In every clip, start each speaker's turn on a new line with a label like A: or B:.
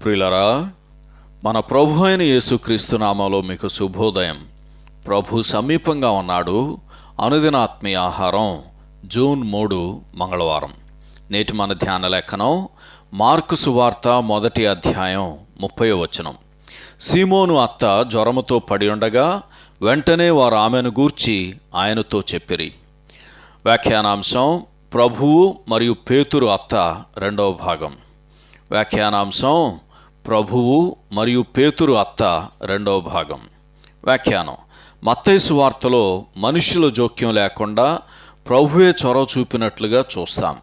A: ప్రిలరా మన ప్రభు అయిన యేసుక్రీస్తు నామాలో మీకు శుభోదయం. ప్రభు సమీపంగా ఉన్నాడు. అనుదిన ఆత్మీయ ఆహారం జూన్ మూడు మంగళవారం. నేటి మన ధ్యాన లేఖనం మార్కు సువార్త మొదటి అధ్యాయం ముప్పై వచనం. సీమోను అత్త జ్వరముతో పడి ఉండగా వెంటనే వారు ఆమెను గూర్చి ఆయనతో చెప్పిరి. వ్యాఖ్యానాంశం ప్రభువు మరియు పేతురు అత్త రెండవ భాగం. వ్యాఖ్యానాంశం ప్రభువు మరియు పేతురు అత్త రెండవ భాగం. వ్యాఖ్యానం. మత్తైసు వార్తలో మనుషుల జోక్యం లేకుండా ప్రభువే చొరవ చూపినట్లుగా చూస్తాం.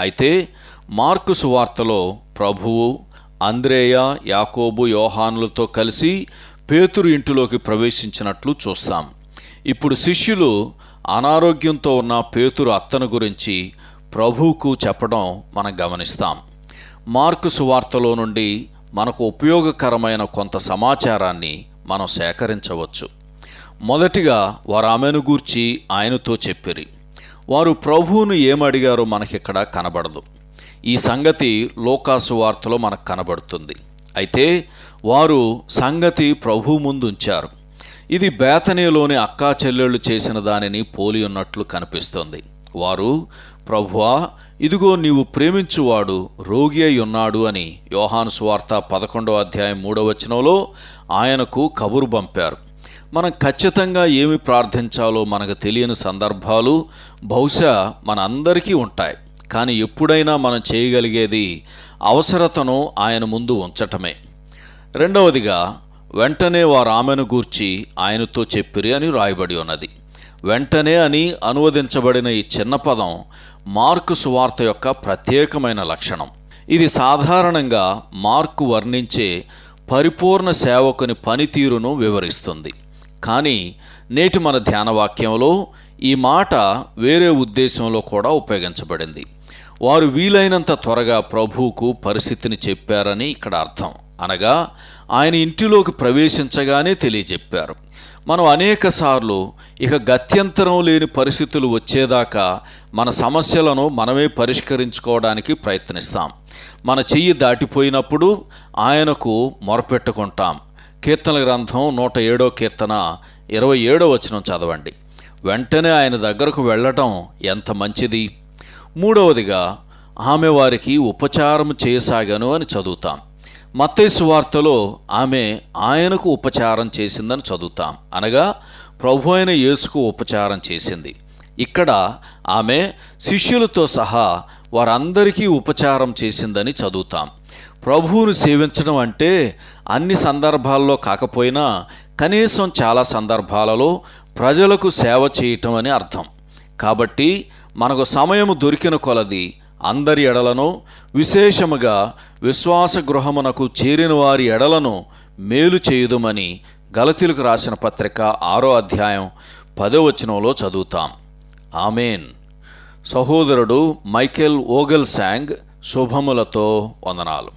A: అయితే మార్కు సువార్తలో ప్రభువు అంద్రేయ యాకోబు యోహానులతో కలిసి పేతురు ఇంటిలోకి ప్రవేశించినట్లు చూస్తాం. ఇప్పుడు శిష్యులు అనారోగ్యంతో ఉన్న పేతురు అత్తను గురించి ప్రభువుకు చెప్పడం మనం గమనిస్తాం. మార్కు సువార్తలో నుండి మనకు ఉపయోగకరమైన కొంత సమాచారాన్ని మనం సేకరించవచ్చు. మొదటిగా వారు ఆమెను గూర్చి ఆయనతో చెప్పిరి. వారు ప్రభువును ఏమడిగారో మనకిక్కడ కనబడదు. ఈ సంగతి లోకాసు వార్తలో మనకు కనబడుతుంది. అయితే వారు సంగతి ప్రభు ముందుంచారు. ఇది బేతనీలోని అక్కా చెల్లెళ్ళు చేసిన దానిని పోలి ఉన్నట్లు కనిపిస్తుంది. వారు ప్రభువా ఇదిగో నీవు ప్రేమించువాడు రోగి అయి ఉన్నాడు అని యోహాను స్వార్త పదకొండవ అధ్యాయం మూడవ వచనంలో ఆయనకు కబురు పంపారు. మనం ఖచ్చితంగా ఏమి ప్రార్థించాలో మనకు తెలియని సందర్భాలు బహుశా మన అందరికీ ఉంటాయి. కానీ ఎప్పుడైనా మనం చేయగలిగేది అవసరతను ఆయన ముందు ఉంచటమే. రెండవదిగా వెంటనే వారు ఆమెను గూర్చి ఆయనతో చెప్పిరి అని రాయబడి ఉన్నది. వెంటనే అని అనువదించబడిన ఈ చిన్న పదం మార్కు సువార్త యొక్క ప్రత్యేకమైన లక్షణం. ఇది సాధారణంగా మార్కు వర్ణించే పరిపూర్ణ సేవకుని పనితీరును వివరిస్తుంది. కానీ నేటి మన ధ్యానవాక్యంలో ఈ మాట వేరే ఉద్దేశంలో కూడా ఉపయోగించబడింది. వారు వీలైనంత త్వరగా ప్రభువుకు పరిస్థితిని చెప్పారని ఇక్కడ అర్థం. అనగా ఆయన ఇంటిలోకి ప్రవేశించగానే తెలియజెప్పారు. మనం అనేక సార్లు ఇక గత్యంతరం లేని పరిస్థితులు వచ్చేదాకా మన సమస్యలను మనమే పరిష్కరించుకోవడానికి ప్రయత్నిస్తాం. మన చెయ్యి దాటిపోయినప్పుడు ఆయనకు మొరపెట్టుకుంటాం. కీర్తన గ్రంథం నూట ఏడో కీర్తన ఇరవై ఏడో వచనం చదవండి. వెంటనే ఆయన దగ్గరకు వెళ్ళటం ఎంత మంచిది? మూడవదిగా ఆమె వారికి ఉపచారం చేయసాగాను అని చదువుతాం. మత్తైసు వార్తలో ఆమె ఆయనకు ఉపచారం చేసిందని చదువుతాం. అనగా ప్రభు అయిన యేసుకు ఉపచారం చేసింది. ఇక్కడ ఆమె శిష్యులతో సహా వారందరికీ ఉపచారం చేసిందని చదువుతాం. ప్రభువును సేవించడం అంటే అన్ని సందర్భాల్లో కాకపోయినా కనీసం చాలా సందర్భాలలో ప్రజలకు సేవ చేయటం అని అర్థం. కాబట్టి మనకు సమయం దొరికిన కొలది అందరి ఎడలను విశేషముగా విశ్వాస గృహమునకు చేరిన వారి ఎడలను మేలు చేయుదుమని గలతీలకు రాసిన పత్రిక ఆరో అధ్యాయం పదవచనంలో చదువుతాం. ఆమెన్. సహోదరుడు మైకేల్ ఓగల్ శాంగ్ శుభములతో వందనాలు.